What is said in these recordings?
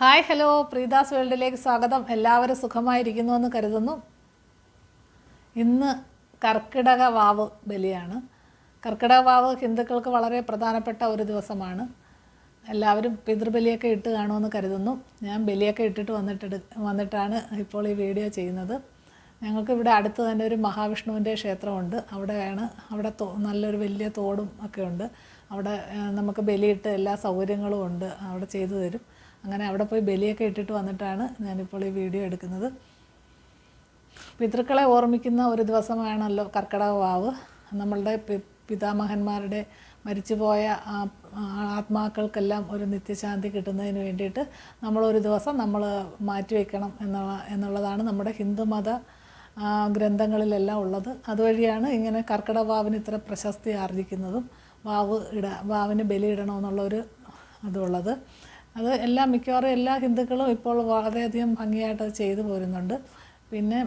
Hi hello. പ്രീതാസ് വേൾഡിലേക്ക് സ്വാഗതം. എല്ലാവരും സുഖമായിരിക്കുന്നു എന്ന് കരുതുന്നു. ഇന്ന് കർക്കിടക വാവ് ബലിയാണ്. കർക്കിടക വാവ് ഹിന്ദുക്കൾക്ക് വളരെ പ്രധാനപ്പെട്ട ഒരു ദിവസമാണ്. എല്ലാവരും പിതൃബലിയൊക്കെ ഇട്ട് കാണുമെന്ന് കരുതുന്നു. ഞാൻ ബലിയൊക്കെ ഇട്ടിട്ട് വന്നിട്ട് വന്നിട്ടാണ് ഇപ്പോൾ ഈ വീഡിയോ ചെയ്യുന്നത്. ഞങ്ങൾക്ക് ഇവിടെ അടുത്ത് തന്നെ ഒരു മഹാവിഷ്ണുവിന്റെ ക്ഷേത്രമുണ്ട്. അവിടെയാണ് അവിടെ നല്ലൊരു വലിയ തോടും ഒക്കെ ഉണ്ട്. അവിടെ നമുക്ക് ബലിയിട്ട് എല്ലാ സൗകര്യങ്ങളും ഉണ്ട്. അവിടെ ചെയ്തു തരും. അങ്ങനെ അവിടെ പോയി ബലിയൊക്കെ ഇട്ടിട്ട് വന്നിട്ടാണ് ഞാനിപ്പോൾ ഈ വീഡിയോ എടുക്കുന്നത്. പിതൃക്കളെ ഓർമ്മിക്കുന്ന ഒരു ദിവസമാണല്ലോ കർക്കിടക വാവ് നമ്മളുടെ പിതാമഹന്മാരുടെ മരിച്ചുപോയ ആത്മാക്കൾക്കെല്ലാം ഒരു നിത്യശാന്തി കിട്ടുന്നതിന് വേണ്ടിയിട്ട് നമ്മളൊരു ദിവസം നമ്മൾ മാറ്റിവെക്കണം എന്നുള്ള എന്നുള്ളതാണ് നമ്മുടെ ഹിന്ദുമത ഗ്രന്ഥങ്ങളിലെല്ലാം ഉള്ളത്. അതുവഴിയാണ് ഇങ്ങനെ കർക്കിടക വാവിന് ഇത്ര പ്രശസ്തി ആർജിക്കുന്നതും. വാവ് ഇട വാവിന് ബലിയിടണമെന്നുള്ളൊരു അതുള്ളത്. അത് എല്ലാ മിക്കവാറും എല്ലാ ഹിന്ദുക്കളും ഇപ്പോൾ വളരെയധികം ഭംഗിയായിട്ട് അത് ചെയ്തു പോരുന്നുണ്ട്. പിന്നെ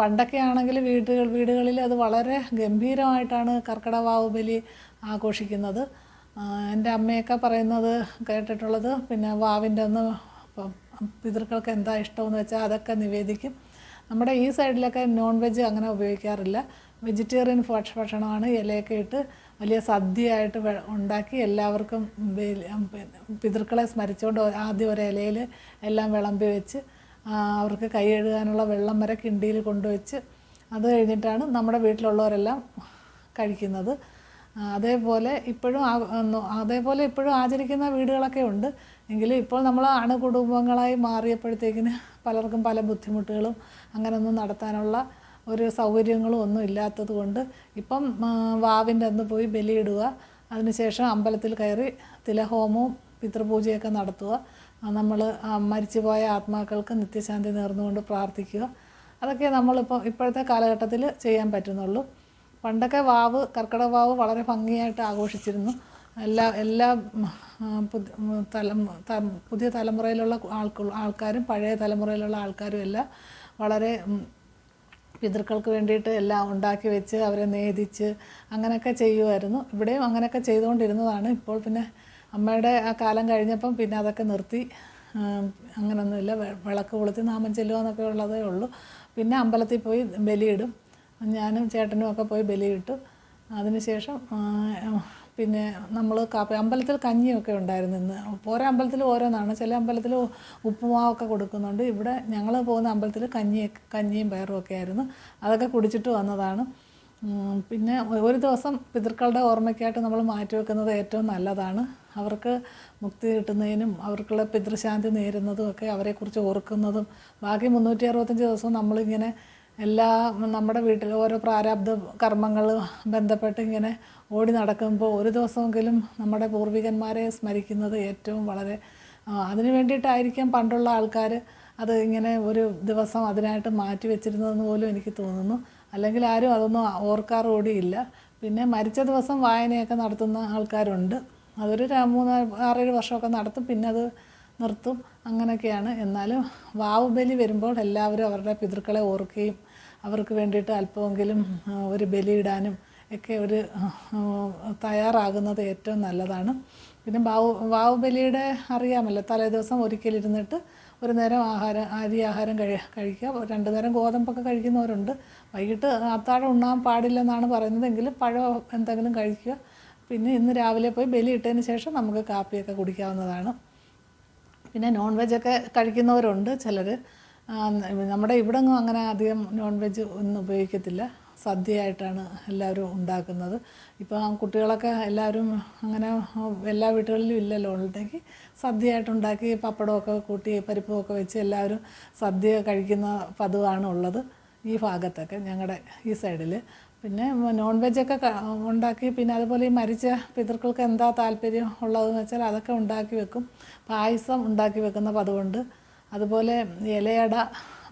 പണ്ടൊക്കെ ആണെങ്കിൽ വീടുകൾ വീടുകളിൽ അത് വളരെ ഗംഭീരമായിട്ടാണ് കർക്കിടവാവ് ബലി ആഘോഷിക്കുന്നത്. എന്റെ അമ്മയൊക്കെ പറയുന്നത് കേട്ടിട്ടുള്ളത് പിന്നെ വാവിന്റെ ഒന്ന് പിതൃക്കൾക്ക് എന്താ ഇഷ്ടമെന്ന് വെച്ചാൽ അതൊക്കെ നിവേദിക്കും. നമ്മുടെ ഈ സൈഡിലൊക്കെ നോൺ വെജ് അങ്ങനെ ഉപയോഗിക്കാറില്ല. വെജിറ്റേറിയൻ ഭക്ഷ ഭക്ഷണമാണ് ഇലയൊക്കെ ഇട്ട് വലിയ സദ്യയായിട്ട് ഉണ്ടാക്കി എല്ലാവർക്കും പിതൃക്കളെ സ്മരിച്ചുകൊണ്ട് ആദ്യം ഒരു ഇലയിൽ എല്ലാം വിളമ്പി വെച്ച് അവർക്ക് കൈ കഴുകാനുള്ള വെള്ളം വരെ കിണ്ടിയിൽ കൊണ്ടുവച്ച് അത് കഴിഞ്ഞിട്ടാണ് നമ്മുടെ വീട്ടിലുള്ളവരെല്ലാം കഴിക്കുന്നത്. അതേപോലെ ഇപ്പോഴും അതേപോലെ ഇപ്പോഴും ആചരിക്കുന്ന വീടുകളൊക്കെ ഉണ്ട്. എങ്കിലും ഇപ്പോൾ നമ്മൾ അണുകുടുംബങ്ങളായി മാറിയപ്പോഴത്തേക്കിന് പലർക്കും പല ബുദ്ധിമുട്ടുകളും അങ്ങനെയൊന്നും നടത്താനുള്ള ഒരു സൗകര്യങ്ങളും ഒന്നും ഇല്ലാത്തത് കൊണ്ട് ഇപ്പം വാവിന്റെ അന്ന് പോയി ബലിയിടുക അതിനുശേഷം അമ്പലത്തിൽ കയറി തിലഹോമവും പിതൃപൂജയൊക്കെ നടത്തുക നമ്മൾ മരിച്ചുപോയ ആത്മാക്കൾക്ക് നിത്യശാന്തി നേർന്നുകൊണ്ട് പ്രാർത്ഥിക്കുക. അതൊക്കെ നമ്മളിപ്പോൾ ഇപ്പോഴത്തെ കാലഘട്ടത്തിൽ ചെയ്യാൻ പറ്റുന്നുള്ളൂ. പണ്ടൊക്കെ വാവ് കർക്കിടക വാവ് വളരെ ഭംഗിയായിട്ട് ആഘോഷിച്ചിരുന്നു. എല്ലാ എല്ലാ തലം പുതിയ തലമുറയിലുള്ള ആൾക്കാരും പഴയ തലമുറയിലുള്ള ആൾക്കാരും എല്ലാം വളരെ പിതൃക്കൾക്ക് വേണ്ടിയിട്ട് എല്ലാം ഉണ്ടാക്കി വെച്ച് അവരെ നേദിച്ച് അങ്ങനെയൊക്കെ ചെയ്യുമായിരുന്നു. ഇവിടെയും അങ്ങനെയൊക്കെ ചെയ്തുകൊണ്ടിരുന്നതാണ്. ഇപ്പോൾ പിന്നെ അമ്മയുടെ ആ കാലം കഴിഞ്ഞപ്പം പിന്നെ അതൊക്കെ നിർത്തി. അങ്ങനെയൊന്നുമില്ല വിളക്ക് കൊളുത്തി നാമം ചെല്ലുക എന്നൊക്കെ ഉള്ളതേ ഉള്ളൂ. പിന്നെ അമ്പലത്തിൽ പോയി ബലിയിടും. ഞാനും ചേട്ടനും ഒക്കെ പോയി ബലിയിട്ടു. അതിനുശേഷം പിന്നെ നമ്മൾ കാപ്പി അമ്പലത്തിൽ കഞ്ഞിയൊക്കെ ഉണ്ടായിരുന്നു ഇന്ന്. ഓരോ അമ്പലത്തിൽ ഓരോന്നാണ്. ചില അമ്പലത്തിൽ ഉപ്പുമാവൊക്കെ കൊടുക്കുന്നുണ്ട്. ഇവിടെ ഞങ്ങൾ പോകുന്ന അമ്പലത്തിൽ കഞ്ഞി കഞ്ഞിയും പയറും ഒക്കെ ആയിരുന്നു. അതൊക്കെ കുടിച്ചിട്ട് വന്നതാണ്. പിന്നെ ഒരു ദിവസം പിതൃക്കളുടെ ഓർമ്മയ്ക്കായിട്ട് നമ്മൾ മാറ്റി വെക്കുന്നത് ഏറ്റവും നല്ലതാണ്. അവർക്ക് മുക്തി കിട്ടുന്നതിനും അവർക്കുള്ള പിതൃശാന്തി നേരുന്നതും ഒക്കെ അവരെക്കുറിച്ച് ഓർക്കുന്നതും ബാക്കി മുന്നൂറ്റി അറുപത്തഞ്ച് ദിവസവും നമ്മളിങ്ങനെ എല്ലാ നമ്മുടെ വീട്ടിൽ ഓരോ പ്രാരാബ്ധ കർമ്മങ്ങൾ ബന്ധപ്പെട്ട് ഇങ്ങനെ ഓടി നടക്കുമ്പോൾ ഒരു ദിവസമെങ്കിലും നമ്മുടെ പൂർവികന്മാരെ സ്മരിക്കുന്നത് ഏറ്റവും വളരെ അതിനു വേണ്ടിയിട്ടായിരിക്കാം പണ്ടുള്ള ആൾക്കാർ അത് ഇങ്ങനെ ഒരു ദിവസം അതിനായിട്ട് മാറ്റി വെച്ചിരുന്നതെന്ന് പോലും എനിക്ക് തോന്നുന്നു. അല്ലെങ്കിൽ ആരും അതൊന്നും ഓർക്കാറ് കൂടിയില്ല പിന്നെ മരിച്ച ദിവസം വായനയൊക്കെ നടത്തുന്ന ആൾക്കാരുണ്ട്. അതൊരു മൂന്ന് ആറേഴ് വർഷമൊക്കെ നടത്തും. പിന്നെ അത് നിർത്തും. അങ്ങനെയൊക്കെയാണ്. എന്നാലും വാവ് ബലി വരുമ്പോൾ എല്ലാവരും അവരുടെ പിതൃക്കളെ ഓർക്കുകയും അവർക്ക് വേണ്ടിയിട്ട് അല്പമെങ്കിലും ഒരു ബലിയിടാനും ഒക്കെ ഒരു തയ്യാറാകുന്നത് ഏറ്റവും നല്ലതാണ്. പിന്നെ വാവ് ബലിയുടെ അറിയാമല്ലോ തലേ ദിവസം ഒരിക്കലിരുന്നിട്ട് ഒരു നേരം ആഹാരം അരി ആഹാരം കഴി കഴിക്കുക. രണ്ട് നേരം ഗോതമ്പൊക്കെ കഴിക്കുന്നവരുണ്ട്. വൈകിട്ട് അത്താഴം ഉണ്ണാൻ പാടില്ലെന്നാണ് പറയുന്നതെങ്കിലും പഴം എന്തെങ്കിലും കഴിക്കുക. പിന്നെ ഇന്ന് രാവിലെ പോയി ബലി ഇട്ടതിന് ശേഷം നമുക്ക് കാപ്പിയൊക്കെ കുടിക്കാവുന്നതാണ്. പിന്നെ നോൺ വെജൊക്കെ കഴിക്കുന്നവരുണ്ട് ചിലർ നമ്മുടെ ഇവിടെ ഒന്നും അങ്ങനെ അധികം നോൺ വെജ് ഒന്നും ഉപയോഗിക്കത്തില്ല. സദ്യയായിട്ടാണ് എല്ലാവരും ഉണ്ടാക്കുന്നത്. ഇപ്പോൾ കുട്ടികളൊക്കെ എല്ലാവരും അങ്ങനെ എല്ലാ വീടുകളിലും ഇല്ലല്ലോ ഉണ്ടെങ്കിൽ സദ്യയായിട്ടുണ്ടാക്കി പപ്പടമൊക്കെ കൂട്ടി പരിപ്പുമൊക്കെ വെച്ച് എല്ലാവരും സദ്യ കഴിക്കുന്ന പതിവാണ് ഉള്ളത് ഈ ഭാഗത്തൊക്കെ ഞങ്ങളുടെ ഈ സൈഡിൽ പിന്നെ നോൺ വെജൊക്കെ ഉണ്ടാക്കി പിന്നെ അതുപോലെ ഈ മരിച്ച പിതൃക്കൾക്ക് എന്താ താല്പര്യം ഉള്ളതെന്ന് വെച്ചാൽ അതൊക്കെ ഉണ്ടാക്കി വെക്കും. പായസം ഉണ്ടാക്കി വെക്കുന്ന പതിവുണ്ട് അതുപോലെ ഇലയട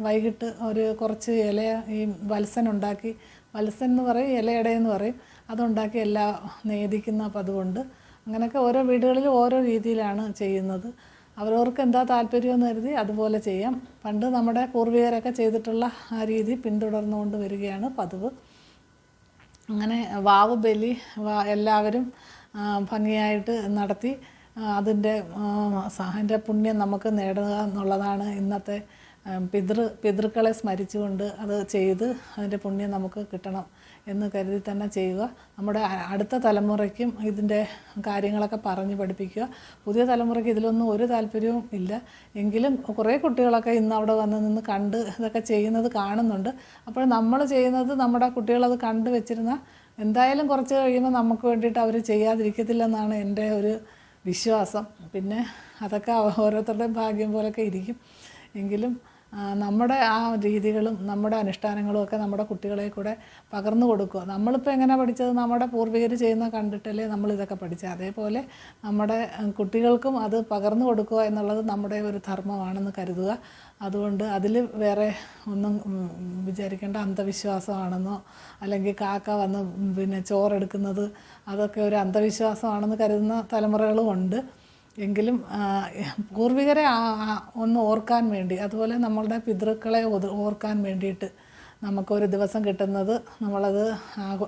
വൈകിട്ട് ഒരു കുറച്ച് ഇല ഈ വത്സൻ ഉണ്ടാക്കി. വത്സൻ എന്ന് പറയും ഇലയടയെന്ന് പറയും. അതുണ്ടാക്കി എല്ലാ നേദിക്കുന്ന പതിവുണ്ട് അങ്ങനെയൊക്കെ ഓരോ വീടുകളിലും ഓരോ രീതിയിലാണ് ചെയ്യുന്നത്. അവരവർക്ക് എന്താ താല്പര്യമെന്ന് കരുതി അതുപോലെ ചെയ്യാം. പണ്ട് നമ്മുടെ പൂർവികരൊക്കെ ചെയ്തിട്ടുള്ള ആ രീതി പിന്തുടർന്നുകൊണ്ട് വരികയാണ് പതിവ്. അങ്ങനെ വാവ് ബലി എല്ലാവരും ഭംഗിയായിട്ട് നടത്തി അതിന്റെ അതിന്റെ പുണ്യം നമുക്ക് നേടുക എന്നുള്ളതാണ് ഇന്നത്തെ പിതൃ പിതൃക്കളെ സ്മരിച്ചുകൊണ്ട് അത് ചെയ്ത് അതിന്റെ പുണ്യം നമുക്ക് കിട്ടണം എന്ന് കരുതി തന്നെ ചെയ്യുക. നമ്മുടെ അടുത്ത തലമുറയ്ക്കും ഇതിന്റെ കാര്യങ്ങളൊക്കെ പറഞ്ഞ് പഠിപ്പിക്കുക. പുതിയ തലമുറയ്ക്ക് ഇതിലൊന്നും ഒരു താല്പര്യവും ഇല്ല. എങ്കിലും കുറേ കുട്ടികളൊക്കെ ഇന്ന് അവിടെ വന്ന് നിന്ന് കണ്ട് ഇതൊക്കെ ചെയ്യുന്നത് കാണുന്നുണ്ട്. അപ്പോൾ നമ്മൾ ചെയ്യുന്നത് നമ്മുടെ കുട്ടികളത് കണ്ട് വെച്ചിരുന്ന എന്തായാലും കുറച്ച് കഴിയുമ്പോൾ നമുക്ക് വേണ്ടിയിട്ട് അവർ ചെയ്യാതിരിക്കത്തില്ലെന്നാണ് എന്റെ ഒരു വിശ്വാസം. പിന്നെ അതൊക്കെ ഓരോരുത്തരുടെയും ഭാഗ്യം പോലൊക്കെ ഇരിക്കും. എങ്കിലും നമ്മുടെ ആ രീതികളും നമ്മുടെ അനുഷ്ഠാനങ്ങളും ഒക്കെ നമ്മുടെ കുട്ടികളെ കൂടെ പകർന്നു കൊടുക്കുക. നമ്മളിപ്പോൾ എങ്ങനെ പഠിച്ചത്? നമ്മുടെ പൂർവികർ ചെയ്യുന്ന കണ്ടിട്ടല്ലേ നമ്മൾ ഇതൊക്കെ പഠിച്ചത് അതേപോലെ നമ്മുടെ കുട്ടികൾക്കും അത് പകർന്നു കൊടുക്കുക എന്നുള്ളത് നമ്മുടെ ഒരു ധർമ്മമാണെന്ന് കരുതുക. അതുകൊണ്ട് അതിൽ വേറെ ഒന്നും വിചാരിക്കേണ്ട അന്ധവിശ്വാസമാണെന്നോ അല്ലെങ്കിൽ കാക്ക വന്ന് പിന്നെ ചോറെടുക്കുന്നത് അതൊക്കെ ഒരു അന്ധവിശ്വാസമാണെന്ന് കരുതുന്ന തലമുറകളും ഉണ്ട്. എങ്കിലും പൂർവികരെ ആ- ആ ഒന്ന് ഓർക്കാൻ വേണ്ടി അതുപോലെ നമ്മളുടെ പിതൃക്കളെ ഓർക്കാൻ വേണ്ടിയിട്ട് നമുക്കൊരു ദിവസം കിട്ടുന്നത് നമ്മളത്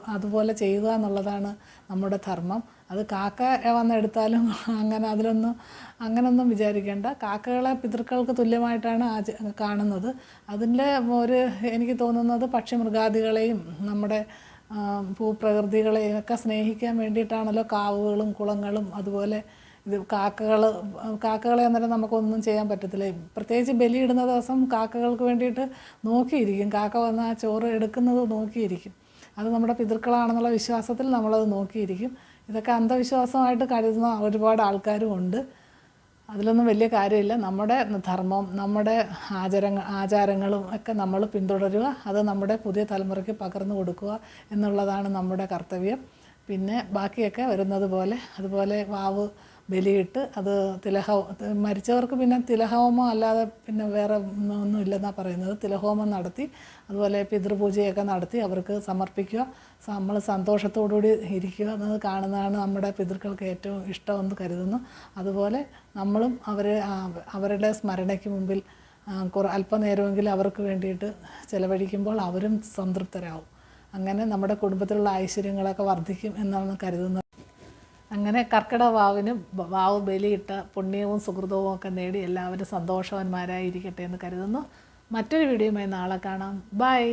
അതുപോലെ ചെയ്യുക എന്നുള്ളതാണ് നമ്മുടെ ധർമ്മം. അത് കാക്ക വന്നെടുത്താലും അങ്ങനെ അതിലൊന്നും അങ്ങനൊന്നും വിചാരിക്കേണ്ട. കാക്കകളെ പിതൃക്കൾക്ക് തുല്യമായിട്ടാണ് ആച കാണുന്നത്. അതിന്റെ ഒരു എനിക്ക് തോന്നുന്നത് പക്ഷിമൃഗാദികളെയും നമ്മുടെ ആ, ഭൂപ്രകൃതികളെയും ഒക്കെ സ്നേഹിക്കാൻ വേണ്ടിയിട്ടാണല്ലോ കാവുകളും കുളങ്ങളും അതുപോലെ ഇത് കാക്കകൾ കാക്കകളെ അന്നേരം നമുക്കൊന്നും ചെയ്യാൻ പറ്റത്തില്ല. പ്രത്യേകിച്ച് ബലിയിടുന്ന ദിവസം കാക്കകൾക്ക് വേണ്ടിയിട്ട് നോക്കിയിരിക്കും. കാക്ക വന്ന് ആ ചോറ് എടുക്കുന്നത് നോക്കിയിരിക്കും. അത് നമ്മുടെ പിതൃക്കളാണെന്നുള്ള വിശ്വാസത്തിൽ നമ്മളത് നോക്കിയിരിക്കും. ഇതൊക്കെ അന്ധവിശ്വാസമായിട്ട് കരുതുന്ന ഒരുപാട് ആൾക്കാരും ഉണ്ട്. അതിലൊന്നും വലിയ കാര്യമില്ല. നമ്മുടെ ധർമ്മം നമ്മുടെ ആചാരങ്ങൾ ആചാരങ്ങളും ഒക്കെ നമ്മൾ പിന്തുടരുക. അത് നമ്മുടെ പുതിയ തലമുറയ്ക്ക് പകർന്നു കൊടുക്കുക എന്നുള്ളതാണ് നമ്മുടെ കർത്തവ്യം. പിന്നെ ബാക്കിയൊക്കെ വരുന്നത് പോലെ. അതുപോലെ വാവ് ബലിയിട്ട് അത് തിലഹ മരിച്ചവർക്ക് പിന്നെ തിലഹോമം അല്ലാതെ പിന്നെ വേറെ ഒന്നും ഇല്ലെന്നാണ് പറയുന്നത്. തിലഹോമം നടത്തി അതുപോലെ പിതൃപൂജയൊക്കെ നടത്തി അവർക്ക് സമർപ്പിക്കുക. നമ്മൾ സന്തോഷത്തോടുകൂടി ഇരിക്കുക എന്നത് കാണുന്നതാണ് നമ്മുടെ പിതൃക്കൾക്ക് ഏറ്റവും ഇഷ്ടമെന്ന് കരുതുന്നു. അതുപോലെ നമ്മളും അവർ അവരുടെ സ്മരണയ്ക്ക് മുമ്പിൽ കുറ അല്പനേരമെങ്കിലും അവർക്ക് വേണ്ടിയിട്ട് ചിലവഴിക്കുമ്പോൾ അവരും സംതൃപ്തരാകും അങ്ങനെ നമ്മുടെ കുടുംബത്തിലുള്ള ഐശ്വര്യങ്ങളൊക്കെ വർദ്ധിക്കും എന്നാണ് കരുതുന്നത്. അങ്ങനെ കർക്കിടക വാവിന് വാവ് ബലിയിട്ട പുണ്യവും സുഹൃതവും ഒക്കെ നേടി എല്ലാവരും സന്തോഷവാന്മാരായിരിക്കട്ടെ എന്ന് കരുതുന്നു. മറ്റൊരു വീഡിയോയുമായി നാളെ കാണാം. ബൈ